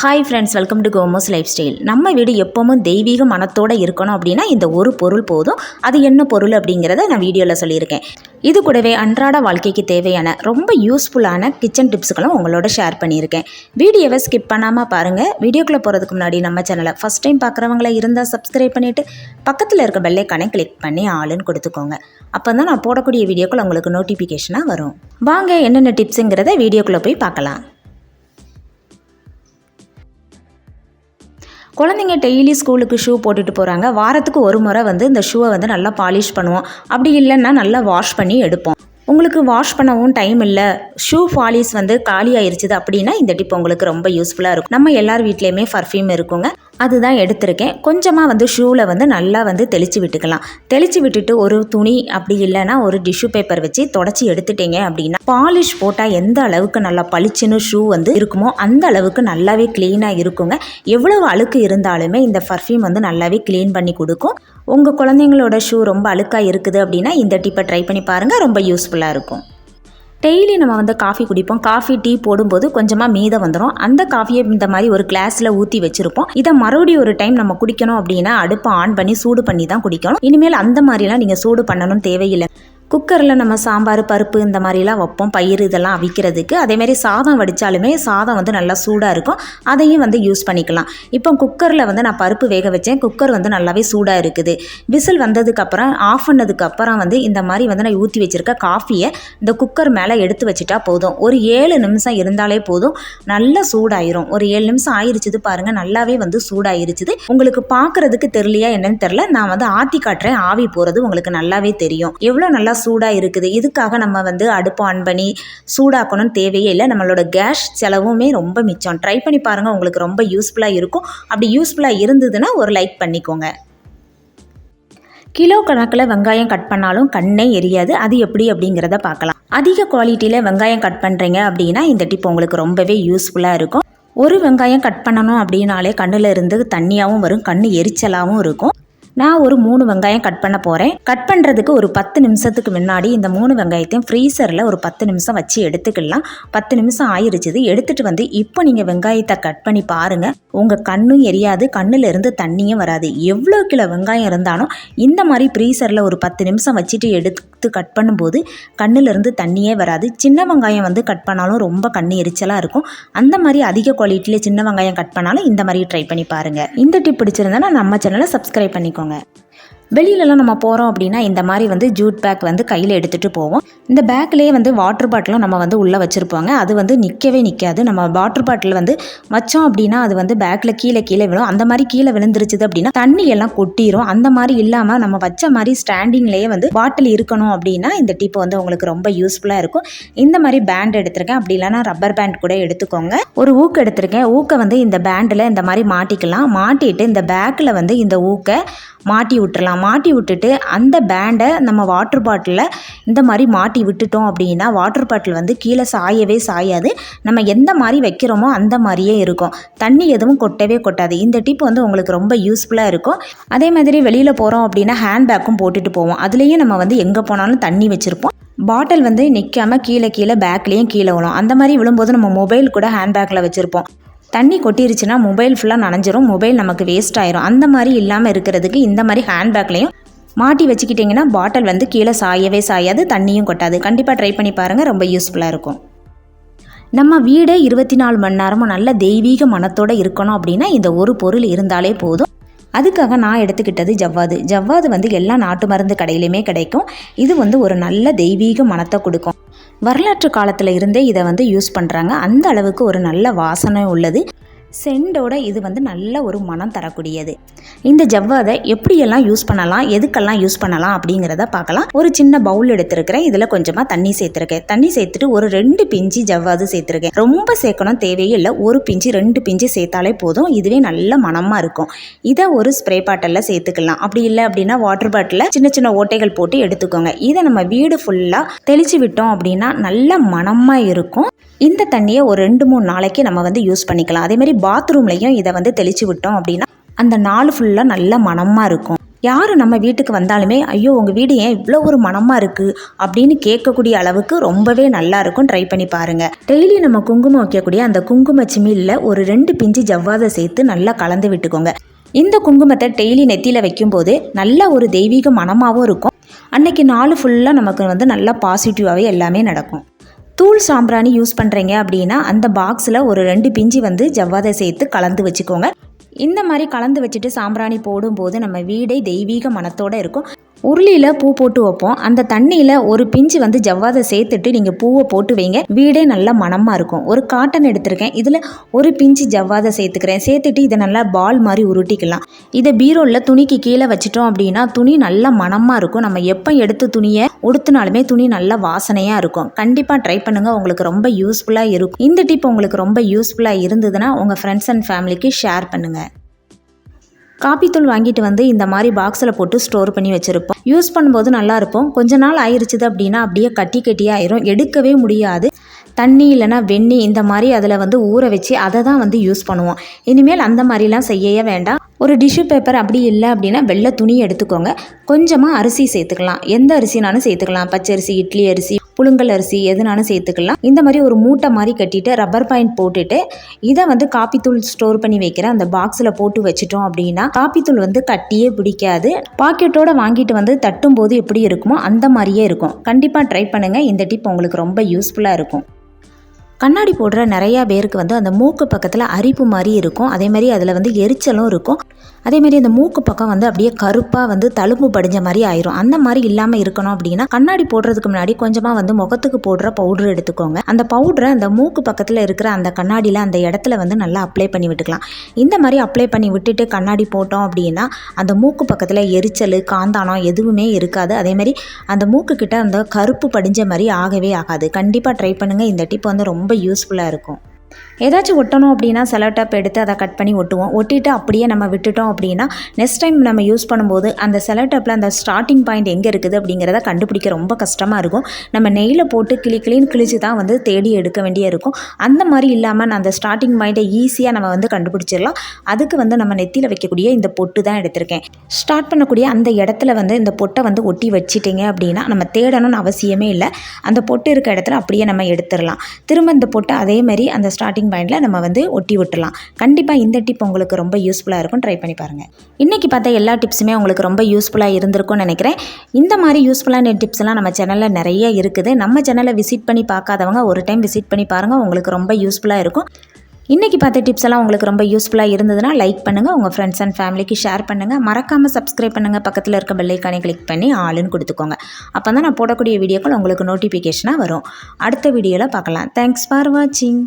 Hi friends welcome to Komos lifestyle நம்ம வீடு எப்போவும் தெய்வீக மனத்தோடு இருக்கணும் அப்படின்னா இந்த ஒரு பொருள் போதும். அது என்ன பொருள் அப்படிங்கிறத நான் வீடியோவில் சொல்லியிருக்கேன். இது கூடவே அன்றாட வாழ்க்கைக்கு தேவையான ரொம்ப யூஸ்ஃபுல்லான கிச்சன் டிப்ஸுகளும் உங்களோட ஷேர் பண்ணியிருக்கேன். வீடியோவை ஸ்கிப் பண்ணாமல் பாருங்கள் வீடியோக்குள்ளே போகிறதுக்கு முன்னாடி நம்ம சேனலை ஃபஸ்ட் டைம் பார்க்குறவங்கள இருந்தால் சப்ஸ்கிரைப் பண்ணிவிட்டு பக்கத்தில் இருக்க பெல்லைக்கானே கிளிக் பண்ணி ஆளுன்னு கொடுத்துக்கோங்க. அப்போ தான் நான் போடக்கூடிய வீடியோக்குள்ள உங்களுக்கு நோட்டிஃபிகேஷனாக வரும். வாங்க என்னென்ன டிப்ஸுங்கிறத வீடியோக்குள்ளே போய் பார்க்கலாம். குழந்தைங்க டெய்லி ஸ்கூலுக்கு ஷூ போட்டுட்டு போகிறாங்க வாரத்துக்கு ஒரு முறை வந்து இந்த ஷூவை வந்து நல்லா பாலிஷ் பண்ணுவோம். அப்படி இல்லைன்னா நல்லா வாஷ் பண்ணி எடுப்போம். உங்களுக்கு வாஷ் பண்ணவும் டைம் இல்லை. ஷூ பாலிஷ் வந்து காலி ஆயிருச்சுது அப்படின்னா இந்த டிப் உங்களுக்கு ரொம்ப யூஸ்ஃபுல்லாக இருக்கும். நம்ம எல்லார் வீட்லேயுமே பர்ஃப்யூம் இருக்குங்க. அதுதான் எடுத்திருக்கேன். கொஞ்சமாக வந்து ஷூவில் வந்து நல்லா வந்து தெளித்து விட்டுக்கலாம். தெளித்து விட்டுட்டு ஒரு துணி அப்படி இல்லைன்னா ஒரு டிஷ்யூ பேப்பர் வச்சு தொடச்சி எடுத்துட்டீங்க அப்படின்னா பாலிஷ் போட்டால் எந்த அளவுக்கு நல்லா பளிச்சுன்னு ஷூ வந்து இருக்குமோ அந்த அளவுக்கு நல்லாவே க்ளீனாக இருக்குங்க. எவ்வளவு அழுக்கு இருந்தாலுமே இந்த பர்ஃப்யூம் வந்து நல்லாவே க்ளீன் பண்ணி கொடுக்கும். உங்கள் குழந்தைங்களோட ஷூ ரொம்ப அழுக்காக இருக்குது அப்படின்னா இந்த டிப்பை ட்ரை பண்ணி பாருங்கள் ரொம்ப யூஸ்ஃபுல்லாக இருக்கும். டெய்லி நம்ம வந்து காஃபி குடிப்போம். காஃபி டீ போடும்போது கொஞ்சமாக மீதம் வந்துடும் அந்த காஃபியை இந்த மாதிரி ஒரு கிளாஸில் ஊற்றி வச்சுருப்போம். இதை மறுபடியும் ஒரு டைம் நம்ம குடிக்கணும் அப்படின்னா அடுப்பை ஆன் பண்ணி சூடு பண்ணி தான் குடிக்கணும். இனிமேல் அந்த மாதிரிலாம் நீங்கள் சூடு பண்ணணும்னு தேவையில்லை. குக்கரில் நம்ம சாம்பார் பருப்பு இந்த மாதிரிலாம் வைப்போம். பயிர் இதெல்லாம் அவிக்கிறதுக்கு. அதேமாரி சாதம் வடித்தாலுமே சாதம் வந்து நல்லா சூடாக இருக்கும். அதையும் வந்து யூஸ் பண்ணிக்கலாம். இப்போ குக்கரில் வந்து நான் பருப்பு வேக வச்சேன். குக்கர் வந்து நல்லாவே சூடாக இருக்குது. விசில் வந்ததுக்கப்புறம் ஆஃப் பண்ணதுக்கப்புறம் வந்து இந்த மாதிரி வந்து நான் ஊற்றி வச்சுருக்க காஃபியை இந்த குக்கர் மேலே எடுத்து வச்சுட்டா போதும். ஒரு ஏழு நிமிஷம் இருந்தாலே போதும். நல்லா சூடாயிரும். ஒரு ஏழு நிமிஷம் ஆயிருச்சுது பாருங்கள் நல்லாவே வந்து சூடாயிருச்சுது. உங்களுக்கு பார்க்குறதுக்கு தெரியலையா என்னன்னு தெரில நான் வந்து ஆற்றி காட்டுறேன். ஆவி போகிறது உங்களுக்கு நல்லாவே தெரியும். எவ்வளோ நல்லா சூடாக இருக்குது. இதுக்காக நம்ம வந்து அடுப்பு ஆன் பண்ணி சூடாக்கணும்னு தேவையே இல்லை. நம்மளோட கேஸ் செலவுமே ரொம்ப மிச்சம். ட்ரை பண்ணி பாருங்கள் உங்களுக்கு ரொம்ப யூஸ்ஃபுல்லாக இருக்கும். அப்படி யூஸ்ஃபுல்லாக இருந்ததுன்னா ஒரு லைக் பண்ணிக்கோங்க. கிலோ கணக்கில் வெங்காயம் கட் பண்ணாலும் கண்ணே எரியாது. அது எப்படி அப்படிங்கிறத பார்க்கலாம். அதிக குவாலிட்டியில் வெங்காயம் கட் பண்ணுறீங்க அப்படின்னா இந்த டிப் உங்களுக்கு ரொம்பவே யூஸ்ஃபுல்லாக இருக்கும். ஒரு வெங்காயம் கட் பண்ணணும் அப்படின்னாலே கண்ணில் இருந்து தண்ணியாகவும் வரும் கண் எரிச்சலாகவும் இருக்கும். நான் ஒரு மூணு வெங்காயம் கட் பண்ண போகிறேன் கட் பண்ணுறதுக்கு ஒரு பத்து நிமிஷத்துக்கு முன்னாடி இந்த மூணு வெங்காயத்தையும் ஃப்ரீசரில் ஒரு பத்து நிமிஷம் வச்சு எடுத்துக்கலாம். பத்து நிமிஷம் ஆயிருச்சுது எடுத்துகிட்டு வந்து இப்போ நீங்கள் வெங்காயத்தை கட் பண்ணி பாருங்கள் உங்கள் கண்ணும் எரியாது கண்ணிலிருந்து தண்ணியும் வராது. எவ்வளோ கிலோ வெங்காயம் இருந்தாலும் இந்த மாதிரி ஃப்ரீசரில் ஒரு பத்து நிமிஷம் வச்சுட்டு எடுத்து கட் பண்ணும்போது கண்ணிலிருந்து தண்ணியே வராது. சின்ன வெங்காயம் வந்து கட் பண்ணாலும் ரொம்ப கண் எரிச்சலாக இருக்கும். அந்த மாதிரி அதிக குவாலிட்டியில் சின்ன வெங்காயம் கட் பண்ணாலும் இந்த மாதிரி ட்ரை பண்ணி பாருங்கள் இந்த டிப் பிடிச்சிருந்தா நம்ம சேனலை சப்ஸ்கிரைப் பண்ணிக்கோங்க. on it. வெளியிலலாம் நம்ம போகிறோம் அப்படின்னா இந்த மாதிரி வந்து ஜூட் பேக் வந்து கையில் எடுத்துகிட்டு போவோம். இந்த பேக்லேயே வந்து வாட்டர் பாட்டிலும் நம்ம வந்து உள்ளே வச்சுருப்பாங்க. அது வந்து நிற்கவே நிற்காது நம்ம வாட்டர் பாட்டில் வந்து வச்சோம் அப்படின்னா அது வந்து பேக்கில் கீழே கீழே விழும். அந்த மாதிரி கீழே விழுந்துருச்சுது அப்படின்னா தண்ணி எல்லாம் கொட்டிரும். அந்த மாதிரி இல்லாமல் நம்ம வச்ச மாதிரி ஸ்டாண்டிங்லேயே வந்து பாட்டில் இருக்கணும் அப்படின்னா இந்த டிப் வந்து உங்களுக்கு ரொம்ப யூஸ்ஃபுல்லாக இருக்கும். இந்த மாதிரி பேண்ட் எடுத்திருக்கேன். அப்படி இல்லைனா ரப்பர் பேண்ட் கூட எடுத்துக்கோங்க. ஒரு ஊக்கு எடுத்திருக்கேன். ஊக்கை வந்து இந்த பேண்டில் இந்த மாதிரி மாட்டிக்கலாம். மாட்டிட்டு இந்த பேக்கில் வந்து இந்த ஊக்கை மாட்டி விட்டுறலாம். மாட்டி விட்டுட்டு அந்த பேண்டை நம்ம வாட்டர் பாட்டிலில் இந்த மாதிரி மாட்டி விட்டுட்டோம் அப்படின்னா வாட்டர் பாட்டில் வந்து கீழே சாயவே சாயாது. நம்ம எந்த மாதிரி வைக்கிறோமோ அந்த மாதிரியே இருக்கும். தண்ணி எதுவும் கொட்டவே கொட்டாது. இந்த டிப் வந்து உங்களுக்கு ரொம்ப யூஸ்ஃபுல்லாக இருக்கும். அதே மாதிரி வெளியில் போகிறோம் அப்படின்னா ஹேண்ட் பேக்கும் போட்டுட்டு போவோம். அதுலேயும் நம்ம வந்து எங்கே போனாலும் தண்ணி வச்சுருப்போம். பாட்டில் வந்து நிற்காமல் கீழே கீழே பேக்லேயும் கீழே விழும். அந்த மாதிரி விழும்போது நம்ம மொபைல் கூட ஹேண்ட் பேக்கில் வச்சுருப்போம். தண்ணி கொட்டிருச்சுன்னா மொபைல் ஃபுல்லாக நனைஞ்சிரும். மொபைல் நமக்கு வேஸ்ட் ஆயிரும். அந்த மாதிரி இல்லாமல் இருக்கிறதுக்கு இந்த மாதிரி ஹேண்ட்பேக்லேயும் மாட்டி வச்சுக்கிட்டிங்கன்னா பாட்டில் வந்து கீழே சாயவே சாயாது தண்ணியும் கொட்டாது. கண்டிப்பாக ட்ரை பண்ணி பாருங்கள் ரொம்ப யூஸ்ஃபுல்லாக இருக்கும். நம்ம வீடே இருபத்தி நாலு மணி நேரமும் நல்ல தெய்வீக மனத்தோடு இருக்கணும் அப்படின்னா இந்த ஒரு பொருள் இருந்தாலே போதும். அதுக்காக நான் எடுத்துக்கிட்டது ஜவ்வாது. ஜவ்வாது வந்து எல்லா நாட்டு மருந்து கடையிலையுமே கிடைக்கும். இது வந்து ஒரு நல்ல தெய்வீக மனத்தை கொடுக்கும். வரலாற்று காலத்தில் இருந்தே இதை வந்து யூஸ் பண்ணுறாங்க அந்த அளவுக்கு ஒரு நல்ல வாசனை உள்ளது. செண்டோட இது வந்து நல்ல ஒரு மனம் தரக்கூடியது. இந்த ஜவ்வாதை எப்படியெல்லாம் யூஸ் பண்ணலாம் எதுக்கெல்லாம் யூஸ் பண்ணலாம் அப்படிங்கிறத பார்க்கலாம். ஒரு சின்ன பவுல் எடுத்திருக்கிறேன். இதில் கொஞ்சமாக தண்ணி சேர்த்துருக்கேன். தண்ணி சேர்த்துட்டு ஒரு ரெண்டு பிஞ்சு ஜவ்வாது சேர்த்துருக்கேன். ரொம்ப சேர்க்கணும் தேவையே இல்லை. ஒரு பிஞ்சு ரெண்டு பிஞ்சு சேர்த்தாலே போதும். இதுவே நல்ல மனமாக இருக்கும். இதை ஒரு ஸ்ப்ரே பாட்டிலில் சேர்த்துக்கலாம். அப்படி இல்லை அப்படின்னா வாட்டர் பாட்டிலில் சின்ன சின்ன ஓட்டைகள் போட்டு எடுத்துக்கோங்க. இதை நம்ம வீடு ஃபுல்லாக தெளித்து விட்டோம் அப்படின்னா நல்ல மனமாக இருக்கும். இந்த தண்ணியை ஒரு ரெண்டு மூணு நாளைக்கு நம்ம வந்து யூஸ் பண்ணிக்கலாம். அதேமாதிரி பாத்ரூம்லேயும் பாத்ரூம்லையும் இதை வந்து தெளித்து விட்டோம் அப்படின்னா அந்த நாள் ஃபுல்லாக நல்ல மனமாக இருக்கும். யார் நம்ம வீட்டுக்கு வந்தாலுமே ஐயோ உங்கள் வீடு ஏன் இவ்வளோ ஒரு மனமாக இருக்குது அப்படின்னு கேட்கக்கூடிய அளவுக்கு ரொம்பவே நல்லா இருக்கும். ட்ரை பண்ணி பாருங்கள் டெய்லி நம்ம குங்குமம் வைக்கக்கூடிய அந்த குங்கும சிமிலில் ஒரு ரெண்டு பிஞ்சு ஜவ்வாதை சேர்த்து நல்லா கலந்து விட்டுக்கோங்க. இந்த குங்குமத்தை டெய்லி நெத்தியில் வைக்கும்போது நல்ல ஒரு தெய்வீக மனமாகவும் இருக்கும். அன்னைக்கு நாள் ஃபுல்லாக நமக்கு வந்து நல்லா பாசிட்டிவாகவே எல்லாமே நடக்கும். தூள் சாம்பிராணி யூஸ் பண்ணுறீங்க அப்படின்னா அந்த பாக்ஸில் ஒரு ரெண்டு பிஞ்சு வந்து ஜவ்வாதை சேர்த்து கலந்து வச்சுக்கோங்க. இந்த மாதிரி கலந்து வச்சுட்டு சாம்பிராணி போடும்போது நம்ம வீடே தெய்வீக மனத்தோடு இருக்கும். உருளியில் பூ போட்டு வைப்போம். அந்த தண்ணியில் ஒரு பிஞ்சு வந்து ஜவ்வாதை சேர்த்துட்டு நீங்கள் பூவை போட்டு வைங்க. வீடே நல்லா மணமாக இருக்கும். ஒரு காட்டன் எடுத்திருக்கேன். இதில் ஒரு பிஞ்சு ஜவ்வாதை சேர்த்துக்கிறேன். சேர்த்துட்டு இதை நல்லா பால் மாதிரி உருட்டிக்கலாம். இதை பீரோவில் துணிக்கு கீழே வச்சிட்டோம் அப்படின்னா துணி நல்லா மணமாக இருக்கும். நம்ம எப்போ எடுத்து துணியை உடுத்தினாலுமே துணி நல்லா வாசனையாக இருக்கும். கண்டிப்பாக ட்ரை பண்ணுங்கள் உங்களுக்கு ரொம்ப யூஸ்ஃபுல்லாக இருக்கும். இந்த டிப் உங்களுக்கு ரொம்ப யூஸ்ஃபுல்லாக இருந்ததுன்னா உங்கள் ஃப்ரெண்ட்ஸ் அண்ட் ஃபேமிலிக்கு ஷேர் பண்ணுங்கள் காப்பித்தூள் வாங்கிட்டு வந்து இந்த மாதிரி பாக்ஸில் போட்டு ஸ்டோர் பண்ணி வச்சுருப்போம். யூஸ் பண்ணும்போது நல்லா கொஞ்ச நாள் ஆயிருச்சுது அப்படின்னா அப்படியே கட்டி கட்டி ஆயிரும். எடுக்கவே முடியாது. தண்ணி இல்லைன்னா வெண்ணி இந்த மாதிரி அதில் வந்து ஊற வச்சு அதை தான் வந்து யூஸ் பண்ணுவோம். இனிமேல் அந்த மாதிரிலாம் செய்யவே வேண்டாம். ஒரு டிஷ்யூ பேப்பர் அப்படி இல்லை அப்படின்னா வெள்ளை துணி எடுத்துக்கோங்க. கொஞ்சமாக அரிசி சேர்த்துக்கலாம். எந்த அரிசினாலும் சேர்த்துக்கலாம். பச்சரிசி இட்லி அரிசி புழுங்கல் அரிசி எதுனாலும் சேர்த்துக்கலாம். இந்த மாதிரி ஒரு மூட்டை மாதிரி கட்டிட்டு ரப்பர் பாயிண்ட் போட்டுட்டு இதை வந்து காப்பித்தூள் ஸ்டோர் பண்ணி வைக்கிற அந்த பாக்ஸில் போட்டு வச்சிட்டோம் அப்படின்னா காப்பித்தூள் வந்து கட்டியே பிடிக்காது. பாக்கெட்டோட வாங்கிட்டு வந்து தட்டும் போது எப்படி இருக்குமோ அந்த மாதிரியே இருக்கும். கண்டிப்பாக ட்ரை பண்ணுங்கள் இந்த டிப் உங்களுக்கு ரொம்ப யூஸ்ஃபுல்லாக இருக்கும். கண்ணாடி போடுற நிறையா பேருக்கு வந்து அந்த மூக்கு பக்கத்தில் அரிப்பு மாதிரி இருக்கும். அதே மாதிரி அதில் வந்து எரிச்சலும் இருக்கும். அதே மாதிரி அந்த மூக்கு பக்கம் வந்து அப்படியே கருப்பாக வந்து தழும்பு படிஞ்ச மாதிரி ஆயிரும். அந்த மாதிரி இல்லாமல் இருக்கணும் அப்படின்னா கண்ணாடி போடுறதுக்கு முன்னாடி கொஞ்சமாக வந்து முகத்துக்கு போடுற பவுடர் எடுத்துக்கோங்க. அந்த பவுடரை அந்த மூக்கு பக்கத்தில் இருக்கிற அந்த கண்ணாடியில் அந்த இடத்துல வந்து நல்லா அப்ளை பண்ணி விட்டுக்கலாம். இந்த மாதிரி அப்ளை பண்ணி விட்டுட்டு கண்ணாடி போட்டோம் அப்படின்னா அந்த மூக்கு பக்கத்தில் எரிச்சல் காந்தானம் எதுவுமே இருக்காது. அதே மாதிரி அந்த மூக்கு கிட்ட அந்த கருப்பு படிஞ்ச மாதிரி ஆகவே ஆகாது. கண்டிப்பாக ட்ரை பண்ணுங்கள் இந்த டிப் வந்து ரொம்ப யூஸ்ஃபுல்லாக இருக்கும். ஏதாச்சும் ஒட்டணும் அப்படின்னா செலோடப் எடுத்து அதை கட் பண்ணி ஒட்டுவோம். ஒட்டிட்டு அப்படியே நம்ம விட்டுட்டோம் அப்படின்னா நெக்ஸ்ட் டைம் நம்ம யூஸ் பண்ணும்போது அந்த செலோடப்பில் அந்த ஸ்டார்டிங் பாயிண்ட் எங்கே இருக்குது அப்படிங்கிறத கண்டுபிடிக்க ரொம்ப கஷ்டமாக இருக்கும். நம்ம நெய்யில் போட்டு கிளி கிளின்னு கிழிச்சு தான் வந்து தேடி எடுக்க வேண்டிய இருக்கும். அந்த மாதிரி இல்லாமல் நான் அந்த ஸ்டார்டிங் பாயிண்ட்டை ஈஸியாக நம்ம வந்து கண்டுபிடிச்சிடலாம். அதுக்கு வந்து நம்ம நெத்தியில் வைக்கக்கூடிய இந்த பொட்டு தான் எடுத்திருக்கேன். ஸ்டார்ட் பண்ணக்கூடிய அந்த இடத்துல வந்து இந்த பொட்டை வந்து ஒட்டி வச்சிட்டிங்க அப்படின்னா நம்ம தேடணும்னு அவசியமே இல்லை. அந்த பொட்டு இருக்க இடத்துல அப்படியே நம்ம எடுத்துடலாம். திரும்ப இந்த பொட்டை அதே மாதிரி அந்த ஸ்டார்டிங் பாயிண்டில் நம்ம வந்து ஒட்டி விட்டுலாம் கண்டிப்பாக இந்த டிப் உங்களுக்கு ரொம்ப யூஸ்ஃபுல்லாக இருக்கும். ட்ரை பண்ணி பாருங்கள் இன்றைக்கி பார்த்தா எல்லா டிப்ஸுமே உங்களுக்கு ரொம்ப யூஸ்ஃபுல்லாக இருந்திருக்கும்னு நினைக்கிறேன். இந்த மாதிரி யூஸ்ஃபுல்லான டிப்ஸ் எல்லாம் நம்ம சேனலில் நிறைய இருக்குது. நம்ம சேனலை விசிட் பண்ணி பார்க்காதவங்க ஒரு டைம் விசிட் பண்ணி பாருங்கள் உங்களுக்கு ரொம்ப யூஸ்ஃபுல்லாக இருக்கும். இன்றைக்கி பார்த்த டிப்ஸ் எல்லாம் உங்களுக்கு ரொம்ப யூஸ்ஃபுல்லாக இருந்ததுன்னா லைக் பண்ணுங்கள் உங்கள் ஃப்ரெண்ட்ஸ் அண்ட் ஃபேமிலிக்கு ஷேர் பண்ணுங்கள் மறக்காமல் சப்ஸ்கிரைப் பண்ணுங்கள் பக்கத்தில் இருக்க பெல்லைக்கானே கிளிக் பண்ணி ஆளுன்னு கொடுத்துக்கோங்க. அப்போ தான் நான் போடக்கூடிய வீடியோக்கள் உங்களுக்கு நோட்டிஃபிகேஷனாக வரும். அடுத்த வீடியோவில் பார்க்கலாம். தேங்க்ஸ் ஃபார் வாட்சிங்